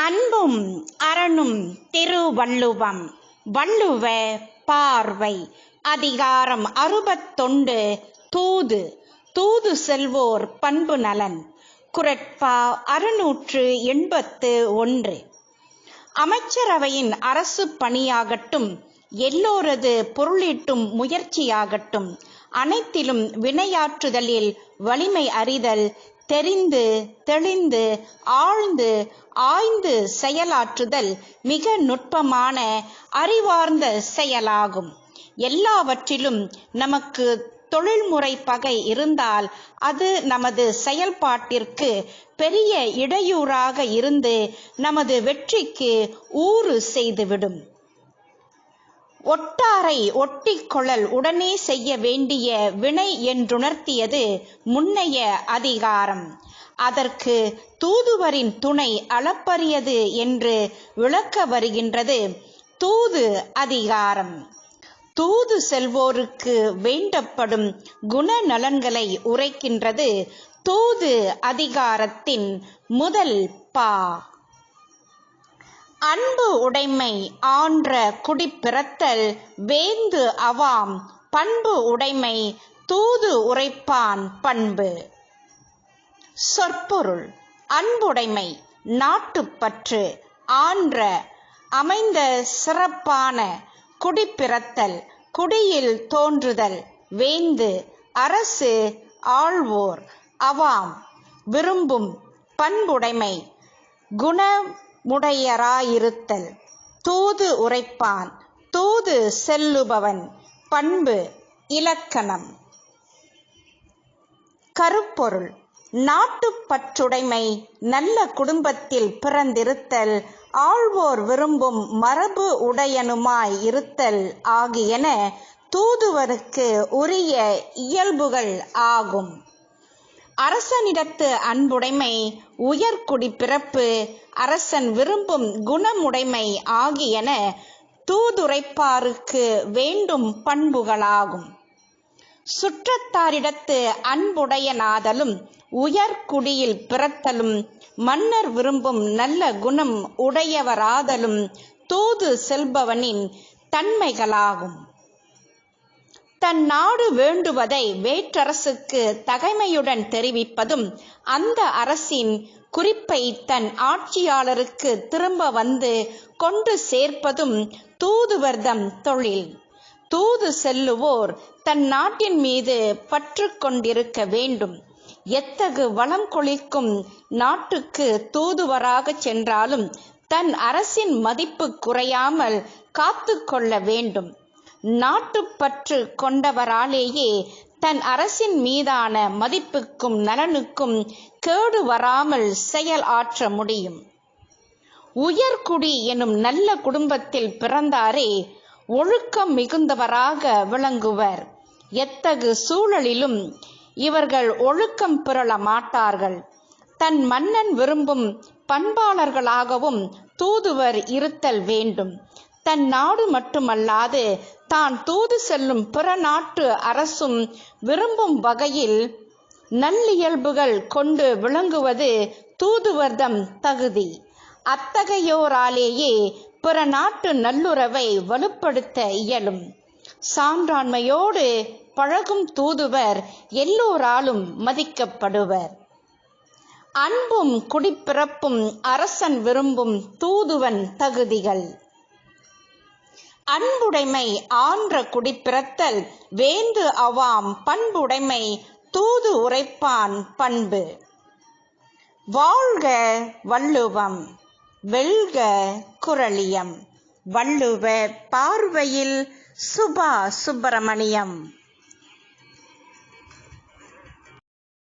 அன்பும் அரணும் திருவள்ளுவம். வள்ளுவ பார்வை. அதிகாரம் அறுபத்தொண்டு. தூது. தூது செல்வோர் பண்பு நலன். குரட்பா அறுநூற்று எண்பத்து ஒன்று. அமைச்சரவையின் அரசு பணியாகட்டும் எல்லோரது பொருளீட்டும் முயற்சியாகட்டும் அனைத்திலும் வினையாற்றுதலில் வலிமை அறிதல் தெரிந்து தெளிந்து ஆழ்ந்து ஆய்ந்து செயலாற்றுதல் மிக நுட்பமான அறிவார்ந்த செயலாகும். எல்லாவற்றிலும் நமக்கு தொழில்முறை பகை இருந்தால் அது நமது செயல்பாட்டிற்கு பெரிய இடையூறாக இருந்து நமது வெற்றிக்கு ஊறு செய்துவிடும். ஒட்டாரை ஒட்டிக்கொழல் உடனே செய்ய வேண்டிய வினை என்றுணர்த்தியது முன்னைய அதிகாரம். அதற்கு தூதுவரின் துணை அளப்பரியது என்று விளக்க வருகின்றது. தூது அதிகாரம். தூது செல்வோருக்கு வேண்டப்படும் குணநலன்களை உரைக்கின்றது. தூது அதிகாரத்தின் முதல் பா. அன்பு உடைமை ஆன்ற குடிப்பிறத்தல் வேந்து அவாம். பண்பு உடைமை தூது உரைப்பான் பண்பு. சொற்பொருள். அன்புடைமை நாட்டுப்பற்று ஆன்ற அமைந்த சிறப்பான குடிப்பிறத்தல் குடியில் தோன்றுதல் வேந்து அரசு ஆழ்வோர் அவாம். விரும்பும் பண்புடைமை குண முடையராயிருத்தல். தூது உரைப்பான். தூது செல்லுபவன். பண்பு இலக்கணம். கருப்பொருள். நாட்டுப்பற்றுடைமை நல்ல குடும்பத்தில் பிறந்திருத்தல். ஆழ்வோர் விரும்பும் மரபு உடையனுமாய் இருத்தல் ஆகியன தூதுவருக்கு உரிய இயல்புகள் ஆகும். அரசனிடத்து அன்புடைமை உயர்குடி பிறப்பு அரசன் விரும்பும் குணமுடைமை ஆகியன தூதுரைப்பாருக்கு வேண்டும் பண்புகளாகும். சுற்றத்தாரிடத்து அன்புடையனாதலும் உயர்குடியில் பிறத்தலும் மன்னர் விரும்பும் நல்ல குணம் உடையவராதலும் தூது செல்பவனின் தன்மைகளாகும். தன் நாடு வேண்டுவதை வேற்றரசுக்கு தகைமையுடன் தெரிவிப்பதும் அந்த அரசின் குறிப்பை தன் ஆட்சியாளருக்கு திரும்ப வந்து கொண்டு சேர்ப்பதும் தூதுவர்தம் தொழில். தூது செல்லுவோர் தன் நாட்டின் மீது பற்று கொண்டிருக்க வேண்டும். எத்தகு வளம் கொளிக்கும் நாட்டுக்கு தூதுவராக சென்றாலும் தன் அரசின் மதிப்பு குறையாமல் காத்து கொள்ள வேண்டும். நாட்டுப்பற்று கொண்டவராலேயே தன் அரசின் மீதான மதிப்புக்கும் நலனுக்கும் கேடு வராமல் செயல் ஆற்ற முடியும். உயர்குடி எனும் நல்ல குடும்பத்தில் பிறந்தாரே ஒழுக்கம் மிகுந்தவராக விளங்குவர். எத்தகு சூழலிலும் இவர்கள் ஒழுக்கம் பிறள மாட்டார்கள். தன் மன்னன் விரும்பும் பண்பாளர்களாகவும் தூதுவர் இருத்தல் வேண்டும். தன் நாடு மட்டுமல்லாது தான் தூது செல்லும் பிற நாட்டு அரசும் விரும்பும் வகையில் நல்லியல்புகள் கொண்டு விளங்குவது தூதுவர்தம் தகுதி. அத்தகையோராலேயே பிற நாட்டு நல்லுறவை வலுப்படுத்த இயலும். சான்றாண்மையோடு பழகும் தூதுவர் எல்லோராலும் மதிக்கப்படுவர். அன்பும் குடிப்பிறப்பும் அரசன் விரும்பும் தூதுவன் தகுதிகள். அன்புடைமை ஆன்ற குடிப்பிறத்தல் வேந்து அவாம் பண்புடைமை தூது உரைப்பான் பண்பு. வாழ்க வள்ளுவம் வெல்க குரலியம் வள்ளுவ பார்வையில் சுபா சுப்பிரமணியம்.